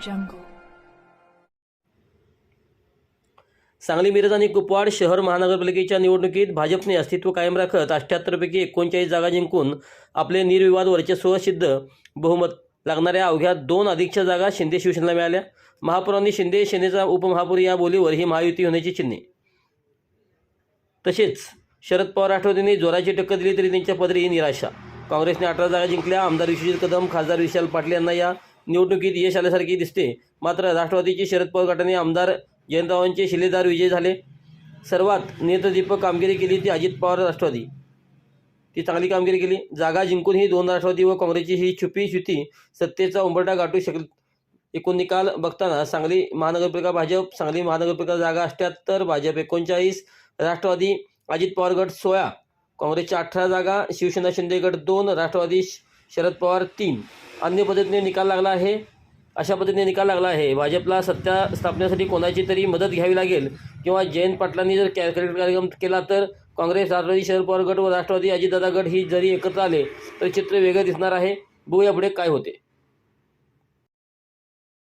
jungle. Sangli Miraj आणि कुपवाड शहर महानगरपालिकेच्या निवडणुकीत भाजपने अस्तित्व कायम राखत अठ्ठ्याहत्तरपैकी एकोणचाळीस जागा जिंकून आपले निर्विवाद वर्चस्व सिद्ध बहुमत लागणाऱ्या अवघ्या दोन अधिकच्या जागा शिंदे शिवसेनेला मिळाल्या. महापौरांनी शिंदे सेनेचा उपमहापौर या बोलीवर ही महायुती होण्याची चिन्हे. तसेच शरद पवार राष्ट्रवादीने जोराची टक्कर दिली तरी त्यांच्या पदरी निराशा. काँग्रेसने अठरा जागा जिंकल्या. आमदार विश्वजित कदम खासदार विशाल पाटील यांना या निवडणुकीत यश आल्यासारखी दिसते. मात्र राष्ट्रवादीचे शरद पवार गटाने आमदार जयंतरावांचे शिलेदार विजय झाले. सर्वात नेत्रदीपक कामगिरी केली ती अजित पवार राष्ट्रवादी. ती चांगली कामगिरी केली. जागा जिंकून ही दोन राष्ट्रवादी व काँग्रेसची ही छुपी युती सत्तेचा उंबरटा गाठू शकल एकूण निकाल बघताना सांगली महानगरपालिका भाजप सांगली महानगरपालिका जागा अठ्ठ्याहत्तर भाजप एकोणचाळीस राष्ट्रवादी अजित पवार गट सोळा काँग्रेसच्या अठरा जागा शिवसेना शिंदे गट दोन राष्ट्रवादी शरद पवार तीन. अन्य पद्धतीने निकाल लागला आहे. अशा पद्धतीने निकाल लागला आहे. भाजपला सत्ता स्थापनेसाठी कोणाची तरी मदत घ्यावी लागेल किंवा जयंत पाटलांनी जर कॅल्क्युलेट कार्यक्रम केला तर काँग्रेस राष्ट्रवादी शरद पवार गट व राष्ट्रवादी अजितदादा गट ही जरी एकत्र आले तर चित्र वेगळं दिसणार आहे. बघूया पुढे काय होते.